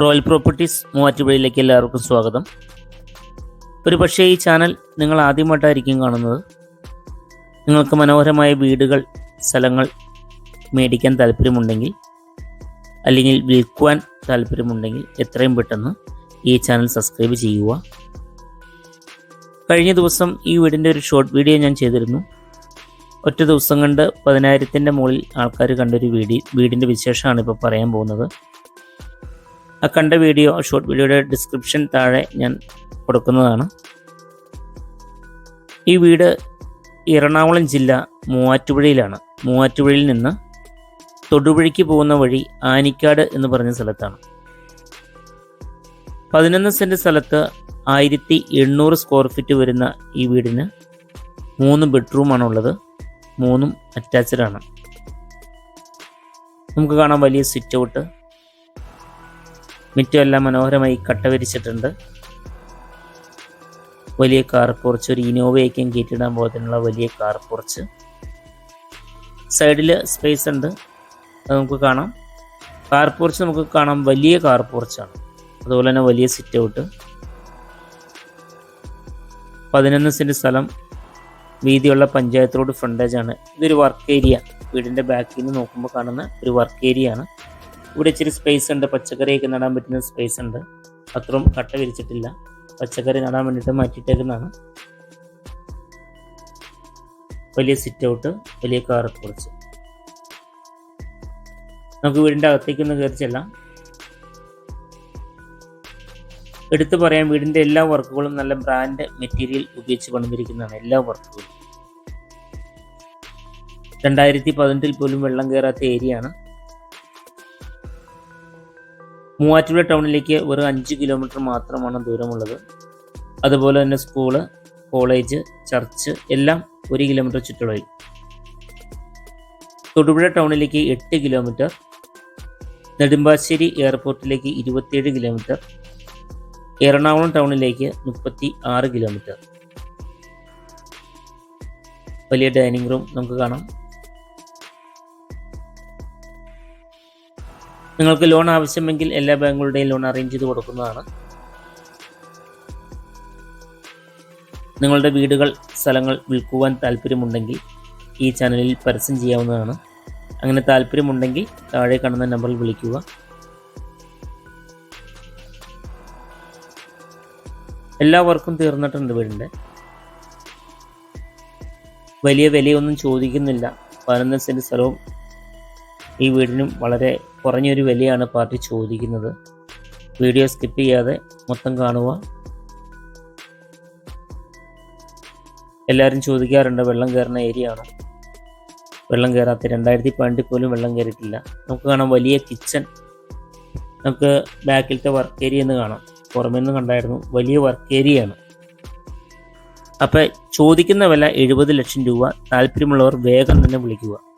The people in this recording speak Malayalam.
റോയൽ പ്രോപ്പർട്ടീസ് മൂവാറ്റുപുഴയിലേക്ക് എല്ലാവർക്കും സ്വാഗതം. ഒരു പക്ഷേ ഈ ചാനൽ നിങ്ങൾ ആദ്യമായിട്ടായിരിക്കും കാണുന്നത്. നിങ്ങൾക്ക് മനോഹരമായ വീടുകൾ സ്ഥലങ്ങൾ മേടിക്കാൻ താല്പര്യമുണ്ടെങ്കിൽ അല്ലെങ്കിൽ വിൽക്കുവാൻ താല്പര്യമുണ്ടെങ്കിൽ എത്രയും പെട്ടെന്ന് ഈ ചാനൽ സബ്സ്ക്രൈബ് ചെയ്യുക. കഴിഞ്ഞ ദിവസം ഈ വീടിന്റെ ഒരു ഷോർട്ട് വീഡിയോ ഞാൻ ചെയ്തിരുന്നു. ഒറ്റ ദിവസം കണ്ട് പതിനായിരത്തിന്റെ മുകളിൽ ആൾക്കാർ കണ്ടൊരു വീടി വീടിന്റെ വിശേഷമാണ് ഇപ്പോൾ പറയാൻ പോകുന്നത്. ആ കണ്ട വീഡിയോ ഷോർട്ട് വീഡിയോയുടെ ഡിസ്ക്രിപ്ഷൻ താഴെ ഞാൻ കൊടുക്കുന്നതാണ്. ഈ വീട് എറണാകുളം ജില്ല മൂവാറ്റുപുഴയിലാണ്. മൂവാറ്റുപുഴയിൽ നിന്ന് തൊടുപുഴയ്ക്ക് പോകുന്ന വഴി ആനിക്കാട് എന്ന് പറഞ്ഞ സ്ഥലത്താണ്. പതിനൊന്ന് സെന്റ് സ്ഥലത്ത് ആയിരത്തി എണ്ണൂറ് സ്ക്വയർ ഫീറ്റ് വരുന്ന ഈ വീടിന് മൂന്ന് ബെഡ്റൂമാണുള്ളത് മൂന്നും അറ്റാച്ച്ഡ് ആണ്. നമുക്ക് കാണാം വലിയ സ്വിച്ച് ഔട്ട് മുറ്റമെല്ലാം മനോഹരമായി കട്ടവരിച്ചിട്ടുണ്ട്. വലിയ കാർ പോർച്ച് ഒരു ഇനോവയൊക്കെയും കയറ്റിടാൻ പോകത്തിനുള്ള വലിയ കാർ പോർച്ച് സൈഡിൽ സ്പേസ് ഉണ്ട്. അത് നമുക്ക് കാണാം. കാർ പോർച്ച് നമുക്ക് കാണാം. വലിയ കാർ പോർച്ചാണ് അതുപോലെ തന്നെ വലിയ സിറ്റ് ഔട്ട് പതിനൊന്ന് സെന്റ് സ്ഥലം വീതിയുള്ള പഞ്ചായത്ത് റോഡ് ഫ്രണ്ടേജാണ് ഇതൊരു വർക്ക് ഏരിയ വീടിന്റെ ബാക്കിൽ നിന്ന് നോക്കുമ്പോൾ കാണുന്ന ഒരു വർക്ക് ഏരിയ ആണ്. ഇവിടെ ഇച്ചിരി സ്പേസ് ഉണ്ട്. പച്ചക്കറിയൊക്കെ നടാൻ പറ്റുന്ന സ്പേസ് ഉണ്ട്. അത്രയും കട്ട വിരിച്ചിട്ടില്ല. പച്ചക്കറി നടാൻ വേണ്ടിയിട്ട് മാറ്റിയിട്ടേക്കുന്നതാണ്. വലിയ സിറ്റ് ഔട്ട് വലിയ കാർ കുറച്ച്. നമുക്ക് വീടിന്റെ അകത്തേക്കൊന്ന് കയറി ചെല്ലാം. എടുത്തു പറയാം വീടിന്റെ എല്ലാ വർക്കുകളും നല്ല ബ്രാൻഡ് മെറ്റീരിയൽ ഉപയോഗിച്ച് പണിതിരിക്കുന്നതാണ് എല്ലാ വർക്കുകളും. രണ്ടായിരത്തി പതിനെട്ടിൽ പോലും വെള്ളം കയറാത്ത ഏരിയയാണ് മൂവാറ്റുപുഴ ടൗണിലേക്ക് വെറും അഞ്ച് കിലോമീറ്റർ മാത്രമാണ് ദൂരമുള്ളത്. അതുപോലെ തന്നെ സ്കൂൾ കോളേജ് ചർച്ച് എല്ലാം ഒരു കിലോമീറ്റർ ചുറ്റളവിൽ. തൊടുപുഴ ടൗണിലേക്ക് എട്ട് കിലോമീറ്റർ നെടുമ്പാശ്ശേരി എയർപോർട്ടിലേക്ക് ഇരുപത്തിയേഴ് കിലോമീറ്റർ എറണാകുളം ടൗണിലേക്ക് മുപ്പത്തി ആറ് കിലോമീറ്റർ വലിയ ഡൈനിങ് റൂം നമുക്ക് കാണാം. നിങ്ങൾക്ക് ലോൺ ആവശ്യമെങ്കിൽ എല്ലാ ബാങ്കുകളുടെയും ലോൺ അറേഞ്ച് ചെയ്ത് കൊടുക്കുന്നതാണ്. നിങ്ങളുടെ വീടുകൾ സ്ഥലങ്ങൾ വിൽക്കുവാൻ താല്പര്യമുണ്ടെങ്കിൽ ഈ ചാനലിൽ പരസ്യം ചെയ്യാവുന്നതാണ്. അങ്ങനെ താല്പര്യമുണ്ടെങ്കിൽ താഴെ കാണുന്ന നമ്പറിൽ വിളിക്കുക. എല്ലാ വർക്കും തീർന്നിട്ടുണ്ട് വീടിന്റെ. വലിയ വിലയൊന്നും ചോദിക്കുന്നില്ല. പതിനൊന്ന് സെന്റ് സ്ഥലവും ഈ വീടിനും വളരെ കുറഞ്ഞൊരു വിലയാണ് പാർട്ടി ചോദിക്കുന്നത്. വീഡിയോ സ്കിപ്പ് ചെയ്യാതെ മൊത്തം കാണുക. എല്ലാവരും ചോദിക്കാറുണ്ട് വെള്ളം കയറുന്ന ഏരിയ ആണ്? വെള്ളം കയറാത്ത രണ്ടായിരത്തി പതിനെട്ടിൽ പോലും വെള്ളം കയറിയിട്ടില്ല. നമുക്ക് കാണാം വലിയ കിച്ചൺ നമുക്ക് ബാക്കിലത്തെ വർക്ക് ഏരിയ എന്ന് കാണാം. പുറമേ നിന്ന് കണ്ടായിരുന്നു വലിയ വർക്ക് ഏരിയയാണ് അപ്പോൾ ചോദിക്കുന്ന വില എഴുപത് ലക്ഷം രൂപ. താല്പര്യമുള്ളവർ വേഗം തന്നെ വിളിക്കുക.